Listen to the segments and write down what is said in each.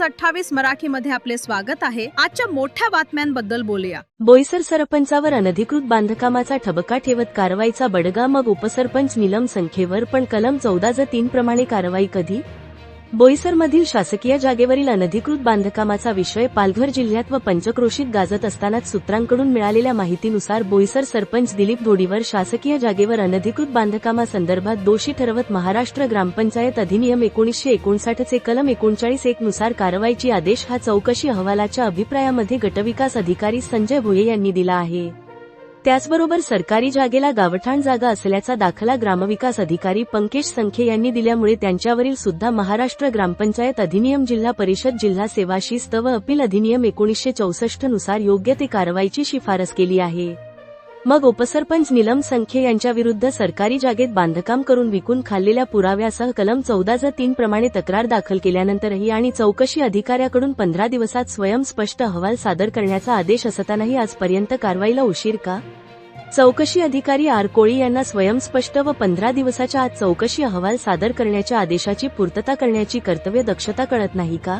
News अठ्ठावीस मराठी मध्ये आपले स्वागत आहे. आजच्या मोठ्या बातम्यांबद्दल बोलूया. बोईसर सरपंचावर अनधिकृत बांधकामाचा ठबका ठेवत कारवाईचा बडगा मग उपसरपंच निलम संख्येवर पण कलम चौदा ज तीन प्रमाणे कारवाई कधी? बोईसरमधील शासकीय जागेवरील अनधिकृत बांधकामाचा विषय पालघर जिल्ह्यात व पंचक्रोशीत गाजत असतानाच सूत्रांकडून मिळालेल्या माहितीनुसार बोईसर सरपंच दिलीप धोडीवर शासकीय जागेवर अनधिकृत बांधकामासंदर्भात दोषी ठरवत महाराष्ट्र ग्रामपंचायत अधिनियम एकोणीसशे एकोणसाठचे कलम एकोणचाळीस एक नुसार कारवाईची आदेश हा चौकशी अहवालाच्या अभिप्रायामध्ये गटविकास अधिकारी संजय भोये यांनी दिला आहे. त्याचबरोबर सरकारी जागेला गावठाण जागा असल्याचा दाखला ग्रामविकास अधिकारी पंकेश संखे यांनी दिल्यामुळे त्यांच्यावरील सुद्धा महाराष्ट्र ग्रामपंचायत अधिनियम जिल्हा परिषद जिल्हा सेवा शिस्त व अपील अधिनियम एकोणीसशे चौसष्टनुसार योग्य ते कारवाईची शिफारस केली आहे. मग उपसरपंच निलम संखे यांच्याविरुद्ध सरकारी जागेत बांधकाम करून विकून खाल्लेल्या पुराव्यासह कलम चौदा ज तीन प्रमाणे तक्रार दाखल केल्यानंतरही आणि चौकशी अधिकाऱ्याकडून पंधरा दिवसात स्वयंस्पष्ट अहवाल सादर करण्याचा आदेश असतानाही आजपर्यंत कारवाईला उशीर का? चौकशी अधिकारी आर कोळी यांना स्वयंस्पष्ट व पंधरा दिवसाच्या आत चौकशी अहवाल सादर करण्याच्या आदेशाची पूर्तता करण्याची कर्तव्य दक्षता कळत नाही का?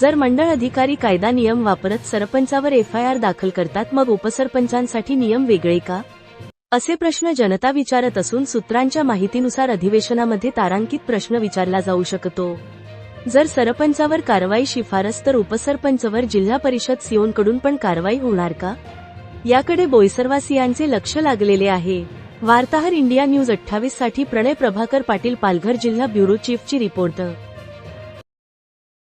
जर मंडळ अधिकारी कायदा नियम वापरत सरपंचावर एफआयआर दाखल करतात मग उपसरपंचांसाठी नियम वेगळे का? असे प्रश्न जनता विचारत असून सूत्रांच्या माहितीनुसार अधिवेशनामध्ये तारांकित प्रश्न विचारला जाऊ शकतो. जर सरपंचावर कारवाई शिफारस तर उपसरपंचवर जिल्हा परिषद सिओनकडून पण कारवाई होणार का? याकडे बोईसरवासियांचे लक्ष लागलेले आहे. वार्ताहर इंडिया न्यूज अठ्ठावीससाठी प्रणय प्रभाकर पाटील पालघर जिल्हा ब्युरो चीफची रिपोर्ट